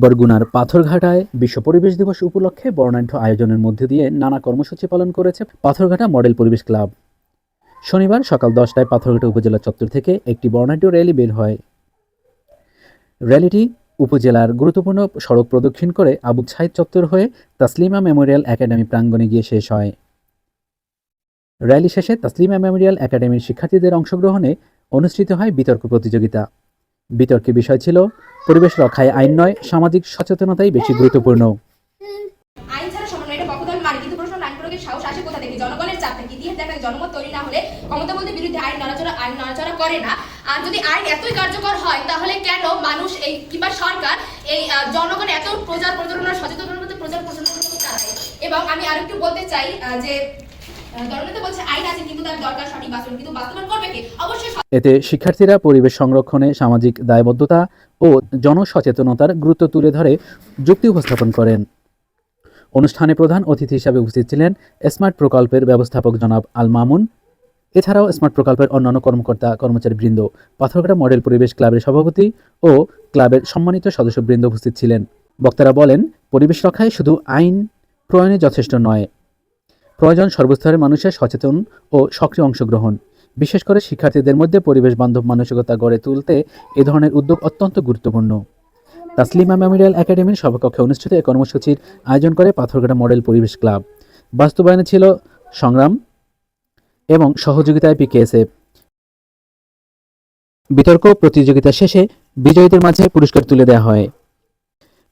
বরগুনার পাথরঘাটায় বিশ্ব পরিবেশ দিবস উপলক্ষে বর্ণাঢ্য আয়োজনের মধ্যে দিয়ে নানা কর্মসূচি পালন করেছে পাথরঘাটা মডেল পরিবেশ ক্লাব। শনিবার সকাল দশটায় পাথরঘাটা উপজেলা চত্বর থেকে একটি বর্ণাঢ্য র্যালি বের হয়। র্যালিটি উপজেলার গুরুত্বপূর্ণ সড়ক প্রদক্ষিণ করে আবু ছাইদ চত্বর হয়ে তাসলিমা মেমোরিয়াল একাডেমি প্রাঙ্গণে গিয়ে শেষ হয়। র্যালি শেষে তাসলিমা মেমোরিয়াল একাডেমির শিক্ষার্থীদের অংশগ্রহণে অনুষ্ঠিত হয় বিতর্ক প্রতিযোগিতা। বিতর্কের বিষয় ছিল, পরিবেশ রক্ষায় আইন নয়, সামাজিক সচেতনতাই বেশি গুরুত্বপূর্ণ। আর এতই কার্যকর হয়, তাহলে কেন মানুষ এই কিংবা সরকার এই এত করতে এবং আমি আরেকটু বলতে চাই যে আইন আছে, কিন্তু তার দরকার সঠিক কিন্তু করবে কি? অবশ্যই এতে শিক্ষার্থীরা পরিবেশ সংরক্ষণে সামাজিক দায়বদ্ধতা ও জনসচেতনতার গুরুত্ব তুলে ধরে যুক্তি উপস্থাপন করেন। অনুষ্ঠানে প্রধান অতিথি হিসাবে উপস্থিত ছিলেন স্মার্ট প্রকল্পের ব্যবস্থাপক জনাব আল মামুন। এছাড়াও স্মার্ট প্রকল্পের অন্যান্য কর্মকর্তা, কর্মচারীবৃন্দ, পাথরঘাটা মডেল পরিবেশ ক্লাবের সভাপতি ও ক্লাবের সম্মানিত সদস্যবৃন্দ উপস্থিত ছিলেন। বক্তারা বলেন, পরিবেশ রক্ষায় শুধু আইন প্রণয়নে যথেষ্ট নয়। প্রয়োজন সর্বস্তরের মানুষের সচেতন ও সক্রিয় অংশগ্রহণ। বিশেষ করে শিক্ষার্থীদের মধ্যে পরিবেশ বান্ধব মানসিকতা গড়ে তুলতে এ ধরনের উদ্যোগ অত্যন্ত গুরুত্বপূর্ণ। তাসলিমা মেমোরিয়াল একাডেমির সভাকক্ষে অনুষ্ঠিত এই কর্মসূচির আয়োজন করে পাথরঘাটা মডেল পরিবেশ ক্লাব। বাস্তবায়নে ছিল সংগ্রাম এবং সহযোগিতায় পিকেএসএফ। বিতর্ক প্রতিযোগিতা শেষে বিজয়ীদের মাঝে পুরস্কার তুলে দেওয়া হয়।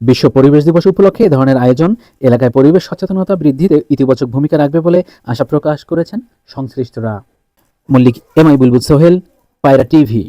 বিশ্ব পরিবেশ দিবস উপলক্ষে এ ধরনের আয়োজন এলাকায় পরিবেশ সচেতনতা বৃদ্ধিতে ইতিবাচক ভূমিকা রাখবে বলে আশা প্রকাশ করেছেন সংশ্লিষ্টরা। Mallik M I Bulbul Sohel Payra TV.